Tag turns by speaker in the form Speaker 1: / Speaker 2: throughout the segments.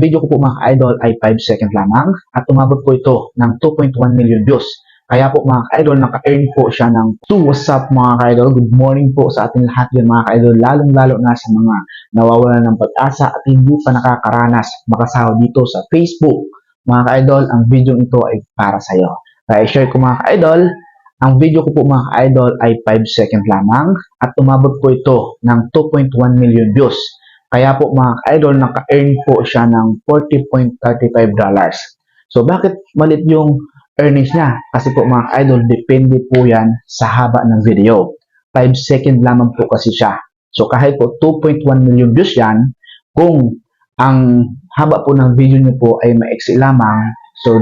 Speaker 1: video ko po mga idol ay 5 second lamang at umabot po ito ng 2.1 million views. Kaya po mga idol, naka-earn po siya ng 2 what's up mga idol. Good morning po sa ating lahat yun mga idol, lalong-lalo na sa mga nawawalan ng pag-asa at hindi pa nakakaranas makasahod dito sa Facebook. Mga idol, ang video ito ay para sa iyo. Kaya share ko mga idol, ang video ko po mga idol ay 5 second lamang at umabot po ito ng 2.1 million views. Kaya po mga idol, naka-earn po siya ng $40.35 dollars. So bakit malit yung earnings niya? Kasi po mga idol, depende po yan sa haba ng video. 5 second lamang po kasi siya. So kahit po 2.1 million views yan, kung ang haba po ng video niyo po ay maiksi lamang, so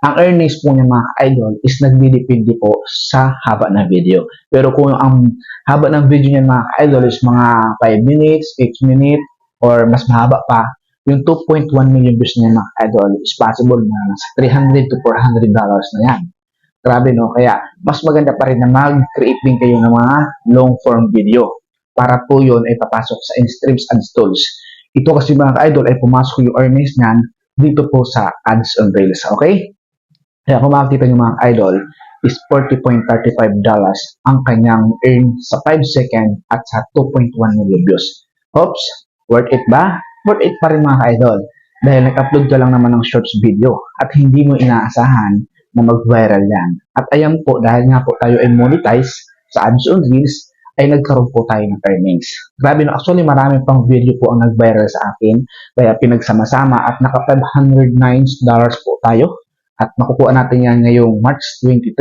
Speaker 1: ang earnings po niya mga idol is nagdidepende po sa haba ng video. Pero kung ang haba ng video niya mga idol is mga 5 minutes, 8 minutes, or mas mahaba pa, yung 2.1 million views niya mga idol is possible na nasa 300 to 400 dollars na yan. Grabe no? Kaya mas maganda pa rin na mag-create din kayo ng mga long form video para po yun ay papasok sa in-streams ads tools. Ito kasi mga idol ay pumasok yung earnings niyan dito po sa ads on Reels. Okay? Kaya kung makikita nyo mga idol, is $40.35 dollars ang kanyang earn sa 5 second at sa 2.1 million views. Oops, worth it ba? Worth it pa rin mga idol. Dahil nag-upload ka lang naman ng shorts video at hindi mo inaasahan na mag-viral yan. At ayan po, dahil nga po tayo ay monetize sa ads on Reels, ay nagkaroon po tayo ng earnings. Grabe no, actually marami pang video po ang nag-viral sa akin, kaya pinagsama-sama at naka $509 dollars po tayo at makukuha natin yan ngayong March 23.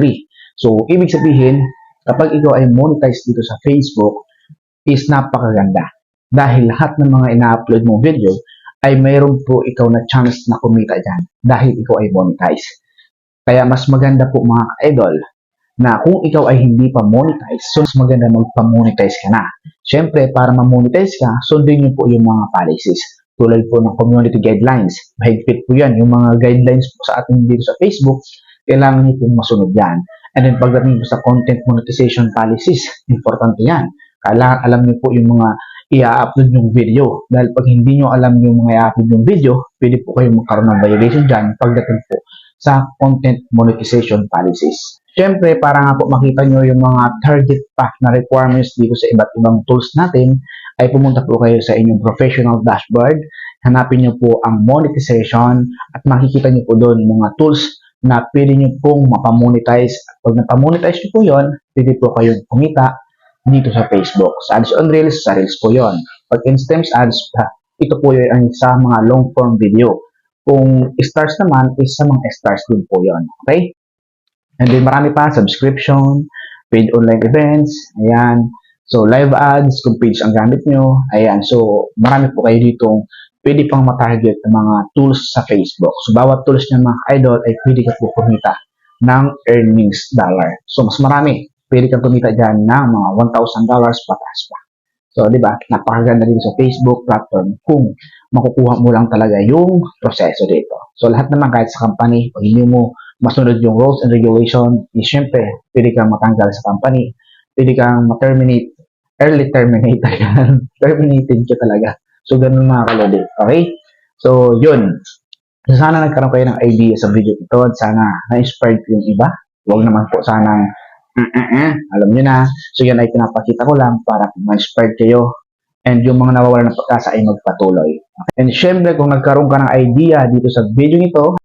Speaker 1: So, ibig sabihin, kapag ikaw ay monetize dito sa Facebook, is napakaganda. Dahil lahat ng mga ina-upload mong video, ay mayroon po ikaw na chance na kumita dyan dahil ikaw ay monetize. Kaya mas maganda po mga idol na kung ikaw ay hindi pa monetize, so mas maganda magpa-monetize ka na. Siyempre, para ma-monetize ka, sundin niyo po yung mga policies tulad po ng community guidelines. Mahigpit po yan. Yung mga guidelines po sa atin dito sa Facebook, kailangan niyo pong masunod yan. And then pagdating po sa content monetization policies, importante yan. Kailangan alam niyo po yung mga i-upload yung video. Dahil pag hindi nyo alam yung mga i-upload yung video, pwede po kayong magkaroon ng violation dyan pagdating po sa content monetization policies. Siyempre, para nga po makita nyo yung mga target pack na requirements dito sa iba't ibang tools natin, ay pumunta po kayo sa inyong professional dashboard. Hanapin nyo po ang monetization at makikita nyo po doon mga tools na pwede nyo pong mapamonetize. At pag napamonetize nyo po yun, pwede po kayong kumita dito sa Facebook. Sa ads on Reels, sa Reels po yon. Pag in-stems ads, ito po yun ang sa mga long form video. Kung stars naman, is sa mga stars din po yon. Okay? And then marami pa, subscription, paid online events, ayan. So, live ads, kung page ang gamit nyo, ayan. So, marami po kayo ditong pwede pang matarget ng mga tools sa Facebook. So, bawat tools niya mga idol ay pwede ka kumita ng earnings dollar. So, mas marami. Pwede kang kumita dyan ng mga $1,000 pataas pa. So, di ba? Napakaganda dito sa Facebook platform kung makukuha mo lang talaga yung proseso dito. So, lahat naman kahit sa company, pag hindi mo masunod yung rules and regulation, eh, syempre, pwede kang matanggal sa company, pwede kang ma-terminate, early terminate, terminated ka talaga. So, ganun mga kalodi. Okay? So, yun. So, sana nagkaroon kayo ng idea sa video ito at sana na-inspired yung iba. Huwag naman po sanang mm alam nyo na. So, yan ay pinapakita ko lang para ma-inspired kayo and yung mga nawawalan ng pag-asa ay magpatuloy. And syempre, kung nagkaroon ka ng idea dito sa video nito,